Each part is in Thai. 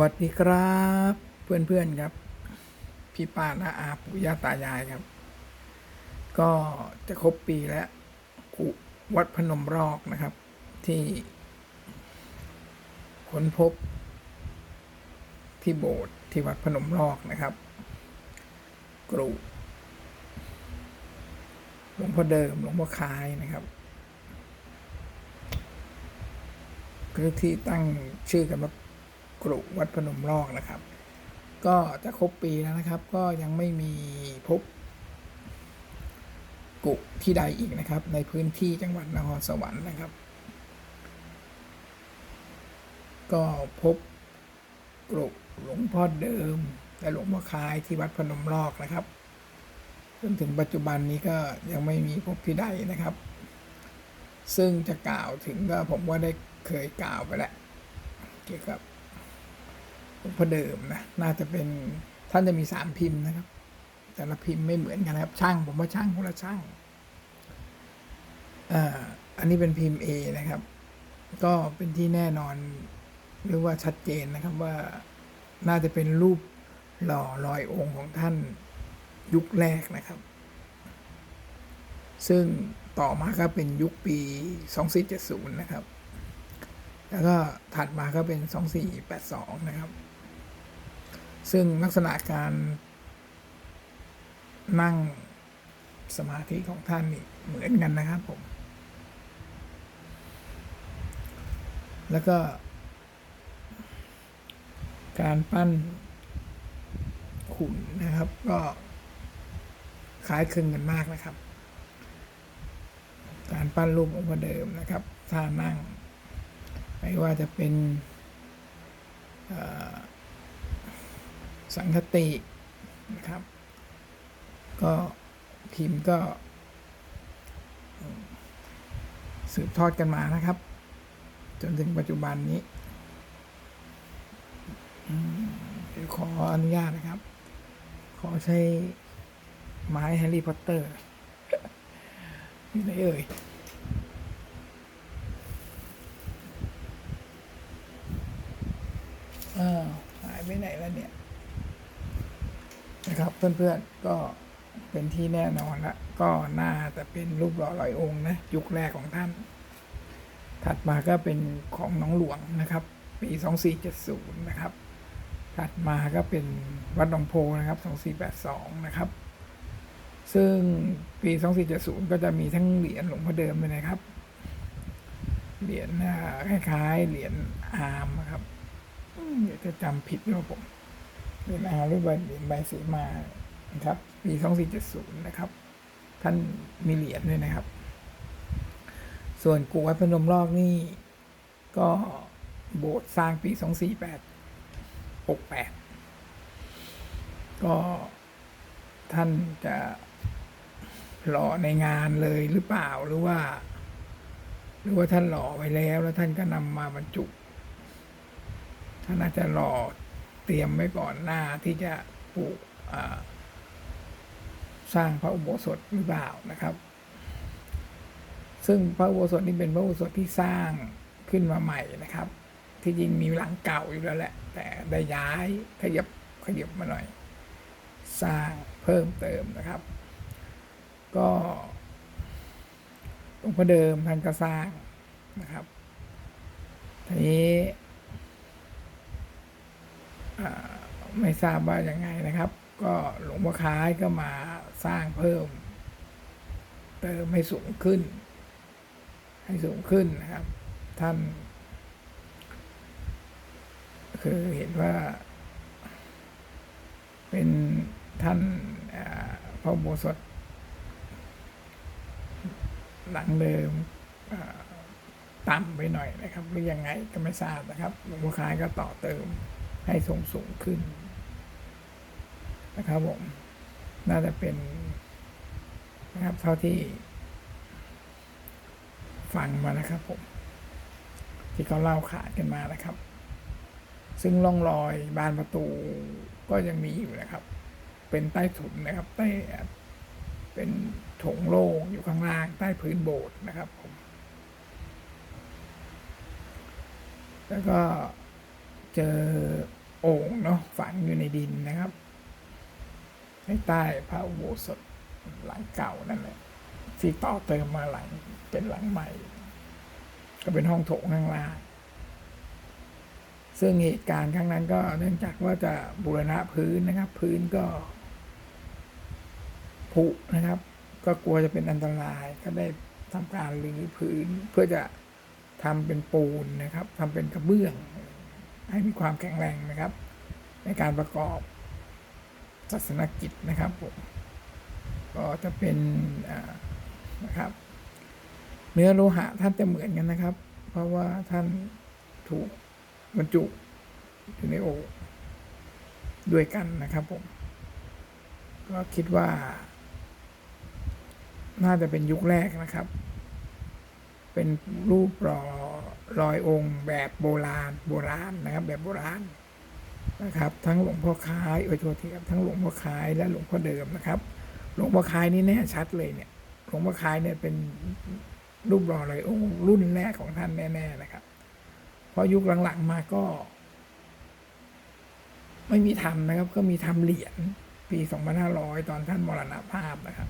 วัสดีครับเพื่อนๆครับ พี่ป้าน้าอาปู่ย่าตายายครับ ก็จะครบปีแล้วกุวัดพนมรอกนะครับ ที่ค้นพบ ที่โบสถ์ที่วัดพนมรอกนะครับ กรุหลวงพ่อเดิมหลวงพ่อคายนะครับคือที่ตั้งชื่อกันว่า กรุวัดพนมรอกนะครับ ก็จะครบปีแล้วนะครับ ก็ยังไม่มีพบกุที่ใดอีกนะครับ ในพื้นที่จังหวัดนครสวรรค์นะครับ ก็พบกรุหลวงพ่อเดิมและหลวงพ่อคายที่วัดพนมรอกนะครับจนถึงปัจจุบันนี้ก็ยังไม่มีพบที่ใดนะครับ ซึ่งจะกล่าวถึงก็ผมว่าได้เคยกล่าวไปแล้วเกี่ยวกับ พ่อเดิมนะน่าจะเป็นท่านจะมีสามพิมพ์นะครับ แต่ละพิมพ์ไม่เหมือนกันนะครับช่าง ผมว่าช่างคนละช่างอ่าอันนี้เป็นพิมพ์ A นะครับ ก็เป็นที่แน่นอนหรือว่าชัดเจนนะครับว่าน่าจะเป็นรูปหล่อลอยองค์ของท่านยุคแรกนะครับ ซึ่งต่อมาก็เป็นยุคปี 2470 นะครับ แล้วก็ถัดมาก็เป็น 2482 นะครับ ซึ่งลักษณะการนั่งสมาธิของท่านนี่เหมือนกันนะครับผม แล้วก็ การปั้นขุนนะครับ ก็คล้ายคลึงกันมากนะครับ การปั้นรูปองค์พระเดิมนะครับท่านั่ง ไม่ว่าจะเป็นอ่อ สังคตินะครับ ก็พิมพ์ก็ สืบทอดกันมานะครับ จนถึงปัจจุบันนี้ขออนุญาตนะครับ ขอใช้ไม้แฮร์รี่พอตเตอร์อยู่ไหนเอ่ยอ้าหายไปไหนแล้วเนี่ย นะครับ เพื่อนๆก็เป็นที่แน่นอนละก็น่าจะเป็นรูปหล่อลอยองค์นะยุคแรกของท่าน ถัดมาก็เป็นของน้องหลวงนะครับปี2470นะครับถัดมาก็เป็นวัดหนองโพนะครับ 2482 นะครับ ซึ่งปี 2470 ก็จะมีทั้งเหรียญหลวงพ่อเดิมเลยนะครับ เหรียญคล้ายๆ เหรียญอาร์มนะครับเดี๋ยวจะจำผิดด้วยผมเหรียญอาร์มหรือว่าเหรียญใบสีมานะครับปี2470 นะครับ ท่านมีเหรียญด้วยนะครับ ส่วนกูวัดพนมรอกนี่ก็โบสถ์สร้างปี 248 68 ก็ท่านจะหล่อในงานเลยหรือเปล่าหรือว่า หรือว่าท่านหล่อไว้แล้ว แล้วท่านก็นำมาบรรจุ ท่านอาจจะหล่อ เตรียมไว้ก่อนหน้าที่จะปลูกสร้างพระอุโบสถหรือเปล่านะครับ ซึ่งพระอุโบสถนี้เป็นพระอุโบสถที่สร้างขึ้นมาใหม่นะครับ ที่จริงมีหลังเก่าอยู่แล้วแหละ แต่ได้ย้ายขยับขยับมาหน่อย สร้างเพิ่มเติมนะครับ ก็หลวงพ่อเดิมท่านก็สร้างนะครับทีนี้ ไม่ทราบว่ายังไงนะครับ ก็หลวงพ่อคล้ายก็มาสร้างเพิ่ม เติมให้สูงขึ้น ให้สูงขึ้นนะครับ ท่าน คือเห็นว่า เป็นท่านพระโบสถหลังเดิมต่ำไปหน่อยนะครับ หรือยังไงก็ไม่ทราบนะครับหลวงพ่อคล้ายก็ต่อเติม ให้สูงสูงขึ้น นะครับผม น่าจะเป็นนะครับเท่าที่ ฟังมานะครับผม ที่เขาเล่าขานกันมานะครับ ซึ่งร่องรอยบานประตูก็ยังมีอยู่นะครับ เป็นใต้ถุนนะครับ ใต้เป็นโถงโล่งอยู่ข้างล่างใต้พื้นโบสถ์นะครับผม แล้วก็ เจอโอ่งเนาะฝังอยู่ในดินนะครับใใต้พระอุโบสถหลังเก่านั่นแหละที่ต่อเติมมาหลังเป็นหลังใหม่ ก็เป็นห้องโถงข้างล่างซึ่งเหตุการณ์ครั้งนั้นก็เนื่องจากว่าจะบูรณะพื้นนะครับ พื้นก็ผุนะครับ ก็กลัวจะเป็นอันตรายก็ได้ทำการรื้อพื้นเพื่อจะทำเป็นปูนนะครับทำเป็นกระเบื้อง ให้มีความแข็งแรงนะครับ ในการประกอบศาสนกิจนะครับผมก็จะเป็นนะครับ เนื้อโลหะท่านจะเหมือนกันนะครับ เพราะว่าท่านถูกบรรจุอยู่ในโอ่งด้วยกันนะครับผมก็คิดว่า น่าจะเป็นยุคแรกนะครับ เป็นรูปรอรอยองค์แบบโบราณ โบราณนะครับ แบบโบราณนะครับ ทั้งหลวงพ่อคายเออโทษทีครับทั้งหลวงพ่อคายและหลวงพ่อเดิมนะครับ หลวงพ่อคายนี่แน่ชัดเลยเนี่ย หลวงพ่อคายเนี่ยเป็นรูปรอรอยองค์รุ่นแรกของท่านแน่ๆนะครับเพราะยุคหลังๆมาก็ ไม่มีทำนะครับ ก็มีทำเหรียญปี 2500 ตอนท่านมรณภาพนะครับ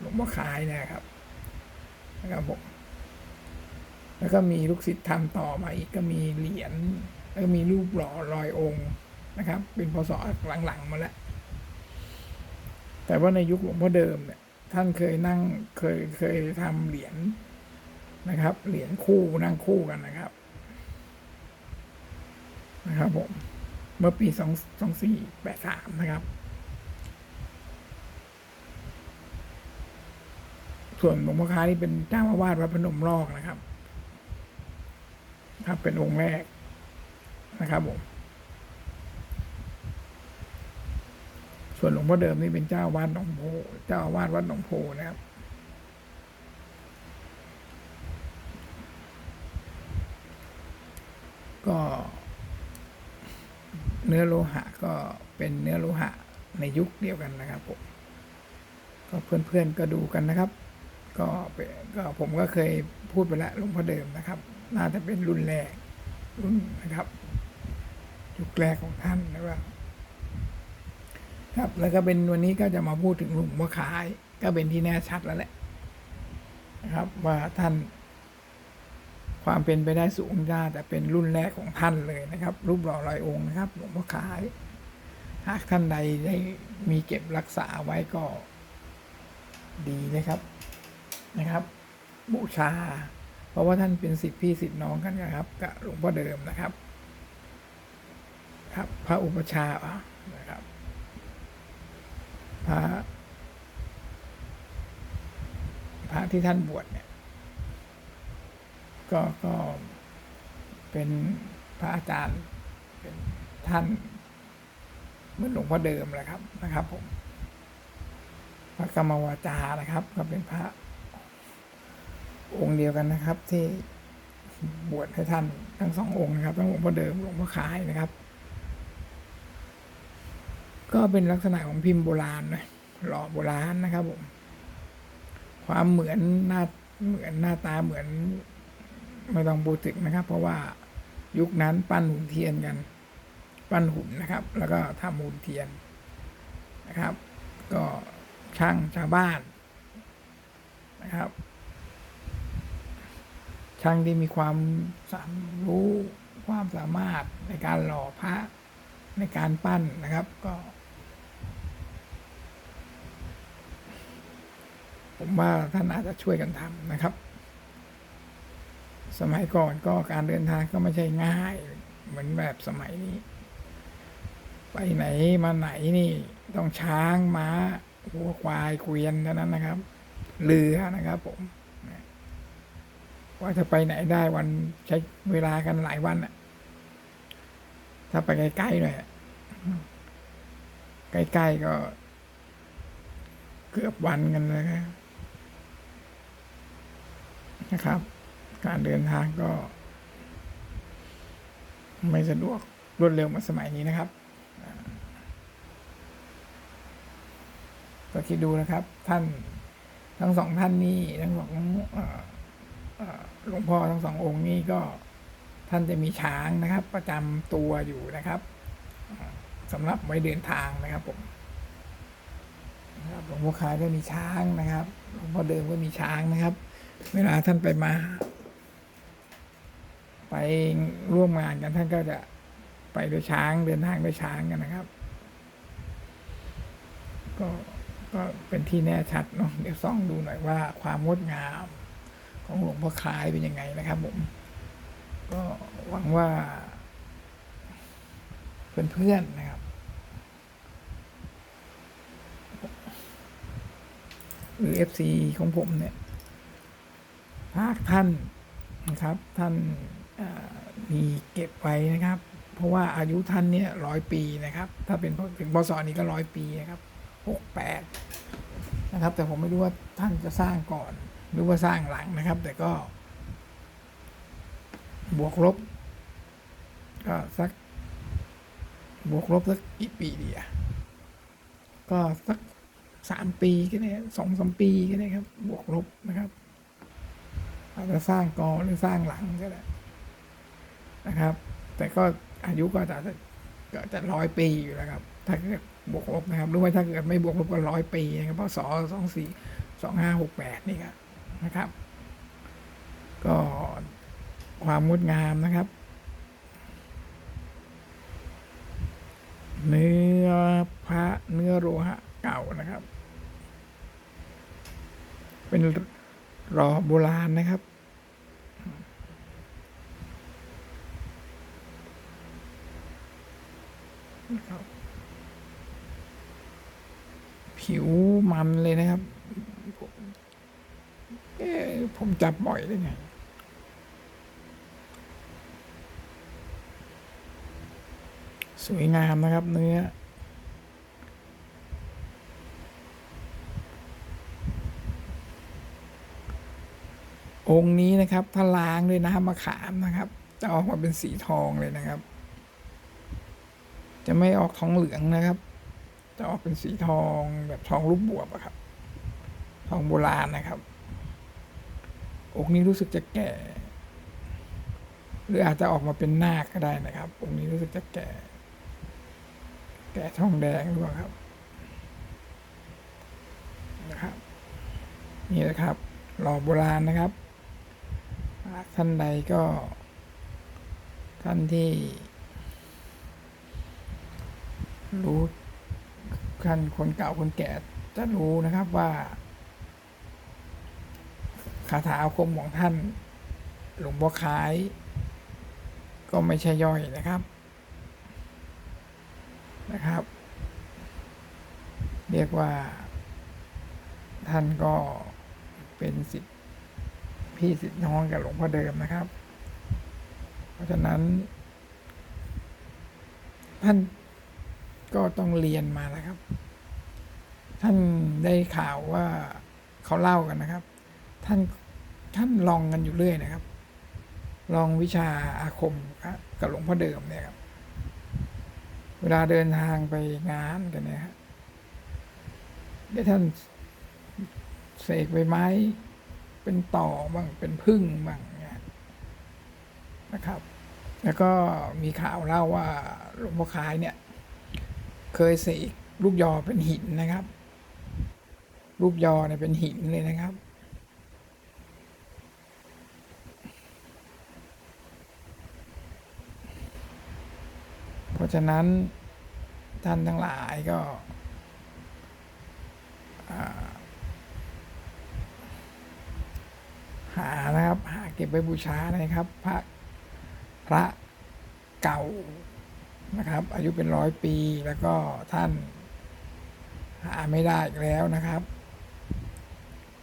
หลวงพ่อคายนยนะครับนะครับผม แล้วก็มีลูกศิษย์ทำต่อมาอีกก็มีเหรียญแล้วก็มีรูปหล่อรอยองค์นะครับ เป็นพศหลังๆมาแล้วแต่ว่าในยุคหลวงพ่อเดิมเนี่ยท่านเคยนั่งเคยเคยทำเหรียญนะครับ เหรียญคู่นั่งคู่กันนะครับนะครับผมเมื่อปีสองสองสี่แปดสามนะครับ ส่วนหลวงพ่อค้านี่เป็นเจ้าอาวาสวัดพนมรอกนะครับ ครับ เป็นองค์แรกนะครับผมส่วนหลวงพ่อเดิมนี่เป็นเจ้าวาดหนองโพเจ้าอาวาสวัดหนองโพนะครับก็เนื้อโลหะก็เป็นเนื้อโลหะในยุคเดียวกันนะครับผมก็เพื่อนๆก็ดูกันนะครับ ก็ก็ผมก็เคยพูดไปแล้วหลวงพ่อเดิมนะครับ น่าจะเป็นรุ่นแรกรุ่นนะครับยุคแรกของท่านนะครับครับแล้วก็เป็นวันนี้ก็จะมาพูดถึงหลวงพ่อขาย ก็เป็นที่แน่ชัดแล้วแหละนะครับ ว่าท่านความเป็นไปได้สูงจ้าแต่เป็นรุ่นแรกของท่านเลยนะครับ รูปหล่อลอยองค์นะครับ หลวงพ่อขาย หากท่านใดได้มีเก็บรักษาไว้ก็ดีนะครับนะครับ บูชา เพราะว่าท่านเป็นสิทธิพี่สิทธิน้องกันนะครับกับหลวงพ่อเดิมนะครับ ครับ พระอุปชานะครับ พระพระที่ท่านบวชเนี่ย ก็ก็เป็นพระอาจารย์เป็นท่านเหมือนหลวงพ่อเดิมแหละครับนะครับผมพระกรรมวาจานะครับ ก็เป็นพระ องค์เดียวกันนะครับ ที่บวชให้ท่านทั้งสององค์นะครับทั้งหลวงพ่อเดิมหลวงพ่อคายนะครับ ก็เป็นลักษณะของพิมพ์โบราณนะหล่อโบราณนะครับผมความเหมือนหน้าเหมือนหน้าตาเหมือนไม่ต้องพูดถึงนะครับ เพราะว่ายุคนั้นปั้นหุ่นเทียนกัน ปั้นหุ่นนะครับ แล้วก็ทำหุ่นเทียนนะครับ ก็ช่างชาวบ้านนะครับ ช่างที่มีความสามรู้ความสามารถในการหล่อพระในการปั้นนะครับ ก็ ผมว่าท่านอาจจะช่วยกันทำนะครับ สมัยก่อนก็การเดินทางก็ไม่ใช่ง่าย เหมือนแบบสมัยนี้ ไปไหนมาไหนนี่ต้องช้างม้าวัวควายเกวียนเท่านั้นนะครับ เรือนะครับผม ว่าจะไปไหนได้วันใช้เวลากันหลายวันอะถ้าไปใกล้ๆหน่อยใกล้ๆก็ เกือบวันกันเลยนะครับ การเดินทางก็ ไม่สะดวกรวดเร็วเหมือนสมัยนี้นะครับก็คิดดูนะครับ ท่านทั้งสองท่านนี่ทั้งสองอ หลวงพ่อทั้งสององค์นี่ก็ท่านจะมีช้างนะครับ ประจำตัวอยู่นะครับสำหรับไว้เดินทางนะครับผมหลวงพ่อคายก็มีช้างนะครับหลวงพ่อเดิมก็มีช้างนะครับ เวลาท่านไปมา ไปร่วมงานกันท่านก็จะไปด้วยช้างเดินทางด้วยช้างกันนะครับ ก็ก็เป็นที่แน่ชัดเนาะเดี๋ยวส่องดูหน่อยว่าความงดงาม ของหลวงพ่อคล้ายเป็นยังไงนะครับผม ก็หวังว่า เพื่อนๆนะครับ หรือ FC ของผมเนี่ยภาคท่านนะครับ ท่านมีเก็บไว้นะครับ เพราะว่าอายุท่านเนี่ยร้อยปีนะครับ ถ้าเป็นถึงพศนี้ก็ร้อยปีนะครับหกแปดนะครับ แต่ผมไม่รู้ว่าท่านจะสร้างก่อน หรือว่าสร้างหลังนะครับ แต่ก็ บวกลบ ก็สัก บวกลบสักกี่ปีดีอะก็สักสามปีก็ได้สองสามปีก็ได้ครับ บวกลบนะครับอาจจะสร้างกอหรือสร้างหลังก็ได้นะครับ แต่ก็อายุก็จะก็จะร้อยปีอยู่แล้วครับ ถ้าเกิดบวกลบนะครับหรือว่าถ้าเกิดไม่บวกลบก็ร้อยปีนะครับเพราะสอสองสี่สองห้าหกแปดนี่ครับ นะครับ ก็ความงดงามนะครับ เนื้อพระเนื้อโลหะเก่านะครับ เป็นรอโบราณนะครับผิวมันเลยนะครับ ผมจับบ่อยได้ไงสวยงามนะครับเนื้อ องค์นี้นะครับถ้าล้างด้วยน้ำมะขามนะครับ จะออกมาเป็นสีทองเลยนะครับ จะไม่ออกทองเหลืองนะครับ จะออกเป็นสีทองแบบทองรูปบวบอะครับ ทองโบราณนะครับ องค์นี้รู้สึกจะแก่ หรืออาจจะออกมาเป็นนาคก็ได้นะครับ องค์นี้รู้สึกจะแก่ แก่ทองแดงหรือเปล่าครับนะครับ นี่นะครับ หล่อโบราณนะครับท่านใดก็ ท่านที่ รู้ท่านคนเก่าคนแก่จะรู้นะครับว่า คาถาอาคมของท่าน หลวงพ่อคล้าย ก็ไม่ใช่ย่อยนะครับนะครับ เรียกว่า ท่านก็เป็นสิทธิพี่สิทธิน้องกับหลวงพ่อเดิมนะครับ เพราะฉะนั้น ท่านก็ต้องเรียนมาแล้วครับ ท่านได้ข่าวว่าเขาเล่ากันนะครับ ท่าน ท่านลองกันอยู่เรื่อยนะครับ ลองวิชาอาคมกับหลวงพ่อเดิมเนี่ยครับ เวลาเดินทางไปงานกันเนี่ยครับเดี๋ยวท่านเสกใบไม้ เป็นต่อบ้างเป็นพึ่งบ้างเนี่ยนะครับ แล้วก็มีข่าวเล่าว่าหลวงพ่อคายเนี่ย เคยเสกลูกยอเป็นหินนะครับ รูปยอเนี่ยเป็นหินเลยนะครับ เพราะฉะนั้นท่านทั้งหลายก็หานะครับ หาเก็บไว้บูชานะครับ พระพระเก่านะครับ อายุเป็นร้อยปีแล้วก็ท่านหาไม่ได้อีกแล้วนะครับ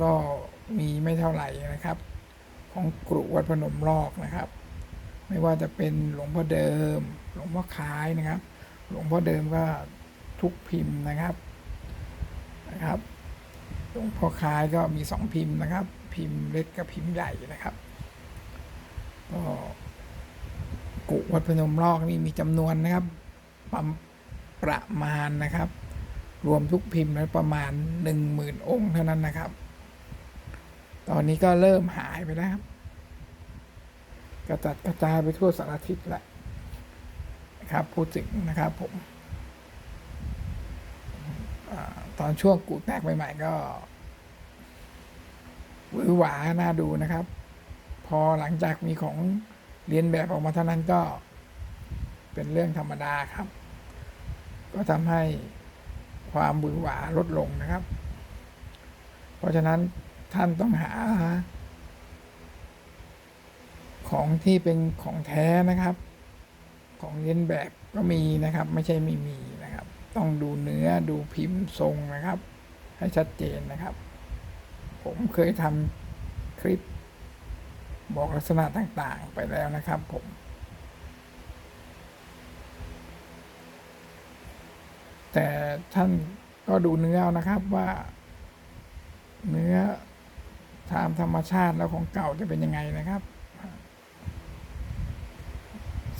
ก็มีไม่เท่าไหร่นะครับ ของกรุวัดพนมรอกนะครับ ไม่ว่าจะเป็นหลวงพ่อเดิม หลวงพ่อคล้ายนะครับ หลวงพ่อเดิมก็ทุกพิมพ์นะครับนะครับ หลวงพ่อคล้ายก็มีสองพิมพ์นะครับ พิมพ์เล็กกับพิมพ์ใหญ่นะครับก็กุวัดพนมรอกนี่มีจำนวนนะครับประประมาณนะครับ รวมทุกพิมพ์แล้วประมาณหนึ่งหมื่นองค์เท่านั้นนะครับ ตอนนี้ก็เริ่มหายไปแล้วครับกระจัดกระจายไปทั่วสารทิศแล้ว นะครับพูดถึงนะครับผมตอนช่วงกูแตกใหม่ๆก็หวือหวาน่าดูนะครับ พอหลังจากมีของเรียนแบบออกมาเท่านั้นก็เป็นเรื่องธรรมดาครับ ก็ทำให้ความบือหวาลดลงนะครับ เพราะฉะนั้นท่านต้องหา ของที่เป็นของแท้นะครับ ของเลียนแบบก็มีนะครับ ไม่ใช่ไม่มีนะครับ ต้องดูเนื้อดูพิมพ์ทรงนะครับ ให้ชัดเจนนะครับ ผมเคยทำคลิปบอกลักษณะต่างๆไปแล้วนะครับผมแต่ท่านก็ดูเนื้อนะครับว่า เนื้อตามธรรมชาติแล้วของเก่าจะเป็นยังไงนะครับ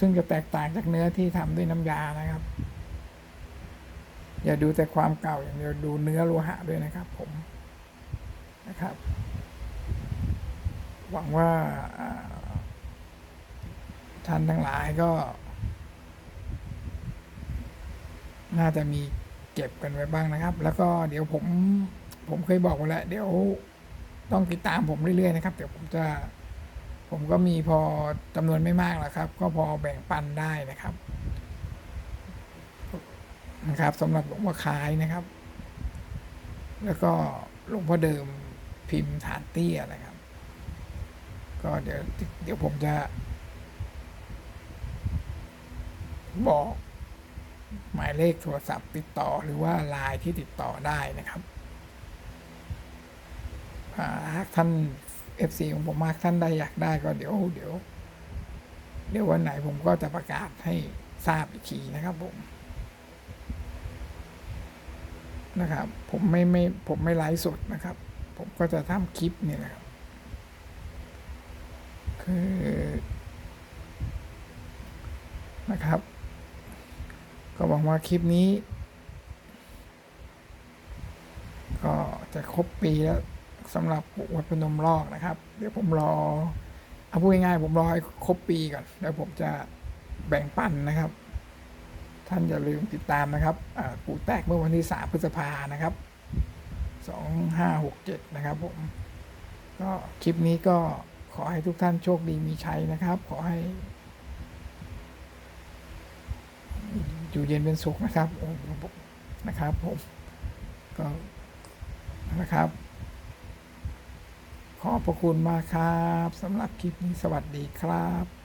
ซึ่งจะแตกต่างจากเนื้อที่ทำด้วยน้ำยานะครับ อย่าดูแต่ความเก่าอย่างเดียวดูเนื้อโลหะด้วยนะครับ ผมนะครับ หวังว่าอ่าท่านทั้งหลายก็ น่าจะมีเก็บกันไว้บ้างนะครับ แล้วก็เดี๋ยวผม ผมเคยบอกไว้แล้ว เดี๋ยวต้องติดตามผมเรื่อยๆนะครับ เดี๋ยวผมจะ ผมก็มีพอจำนวนไม่มากหรอกครับ ก็พอแบ่งปันได้นะครับนะครับสำหรับหลวงพ่อคายนะครับ แล้วก็หลวงพ่อเดิมพิมพ์ฐานเตี้ยนะครับ ก็เดี๋ยวเดี๋ยวผมจะ บอกหมายเลขโทรศัพท์ติดต่อหรือว่าไลน์ที่ติดต่อได้นะครับหากท่าน FC ของผมมากท่านใดอยากได้ก็เดี๋ยวเดี๋ยว เดี๋ยววันไหนผมก็จะประกาศให้ทราบอีกทีนะครับผมนะครับ ผมไม่ไม่ผมไม่ไลฟ์สดนะครับ ผมก็จะทำคลิปนี่ยนะครับ คือนะครับ ก็หวังว่าคลิปนี้ ก็จะครบปีแล้ว สำหรับวัดพนมลอกนะครับ เดี๋ยวผมรอเอาพูดง่ายๆผมรอให้ครบปีก่อนแล้วผมจะแบ่งปันนะครับ ท่านอย่าลืมติดตามนะครับปู่แตกเมื่อวันที่สาพฤษภานะครับสองห้าหกเจ็ดนะครับผม ก็คลิปนี้ก็ขอให้ทุกท่านโชคดีมีชัยนะครับ ขอให้ อยู่เย็นเป็นสุขนะครับนะครับผมก็นะครับ ขอบพระคุณมากครับสำหรับคลิปนี้สวัสดีครับ